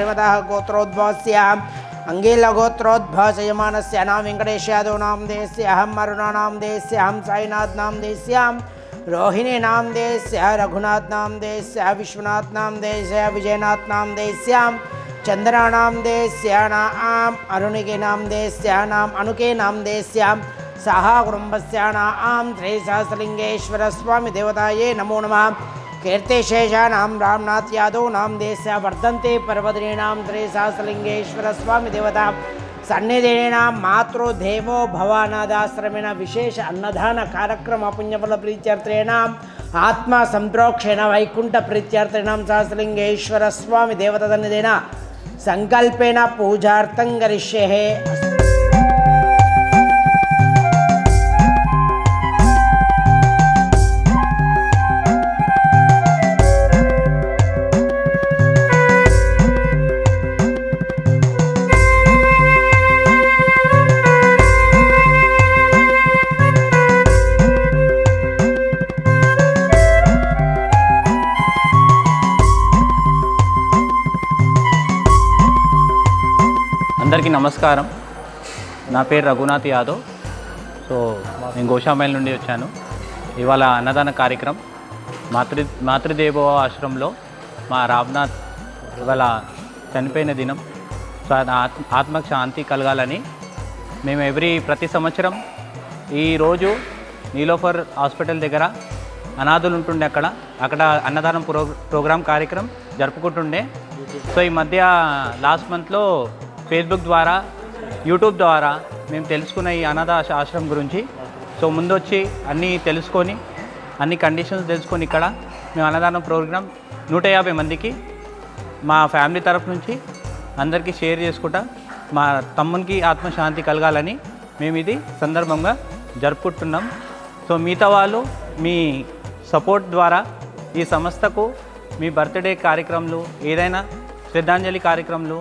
श्रीमतः गोत्रोद्भवस्याम् अङ्गीलगोत्रोद्भवयमानस्य अनां वेङ्कटेश यादव नाम देस्य अहं अरुणानां देस्य अहं साईनाथ नाम देस्यां रोहिणी नाम देस्य रघुनाथ नाम देस्य विश्वनाथ नाम देस्य विजयनाथ नाम देस्यां चंद्राणाम देस्य नाम अरुणिके नाम देस्य नाम अणुके नाम देस्यां सहा कुटुम्बस्य नाम श्रीसहस्रलिङ्गेश्वरस्वामिदेवतायै नमो नमः कीर्तिशेषाण रामनाथ्यादौ नाम देश वर्धनते पर्वतृणाम त्रिशासलिंगेश्वर स्वामी देवता सन्निधीणाम मातृ देवो भवानादाश्रमेण विशेष अन्नदान कार्यक्रम पुण्यफल प्रीत्यर्थेणाम आत्मा संप्रोक्षेण वैकुंठ प्रीत्यर्थेणाम सहसलिंगेश्वर स्वामी देवता सन्निधेन संकल्पेण पूजार्थं करिष्ये अस्तु। అందరికీ నమస్కారం. నా పేరు రఘునాథ్ యాదవ్. సో నేను గోషామైల్ నుండి వచ్చాను. ఇవాళ అన్నదాన కార్యక్రమం. మాతృ మాతృదేవో ఆశ్రమంలో మా రామ్నాథ్ ఇవాళ చనిపోయిన దినం. సో ఆత్ ఆత్మకు శాంతి కలగాలని మేము ఎవ్రీ ప్రతి సంవత్సరం ఈరోజు నీలోఫర్ హాస్పిటల్ దగ్గర అనాథులు ఉంటుండే అక్కడ. అక్కడ అన్నదానం ప్రో ప్రోగ్రామ్ కార్యక్రమం జరుపుకుంటుండే. సో ఈ మధ్య లాస్ట్ మంత్లో ఫేస్బుక్ ద్వారా యూట్యూబ్ ద్వారా మేము తెలుసుకున్న ఈ అనాథ ఆశ్రమం గురించి. సో ముందు వచ్చి అన్నీ తెలుసుకొని అన్ని కండిషన్స్ తెలుసుకొని ఇక్కడ మేము అన్నదానం ప్రోగ్రాం నూట యాభై మందికి మా ఫ్యామిలీ తరఫు నుంచి అందరికీ షేర్ చేసుకుంటా మా తమ్మునికి ఆత్మశాంతి కలగాలని మేము ఇది సందర్భంగా జరుపుకుంటున్నాం. సో మిగతా వాళ్ళు మీ సపోర్ట్ ద్వారా ఈ సంస్థకు మీ బర్త్డే కార్యక్రమాలు ఏదైనా శ్రద్ధాంజలి కార్యక్రమాలు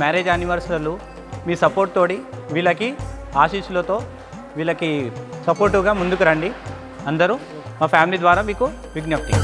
మ్యారేజ్ యానివర్సరీలు మీ సపోర్ట్ తోడి వీళ్ళకి ఆశీస్సులతో వీళ్ళకి సపోర్టుగా ముందుకు రండి. అందరూ మా ఫ్యామిలీ ద్వారా మీకు విజ్ఞప్తి.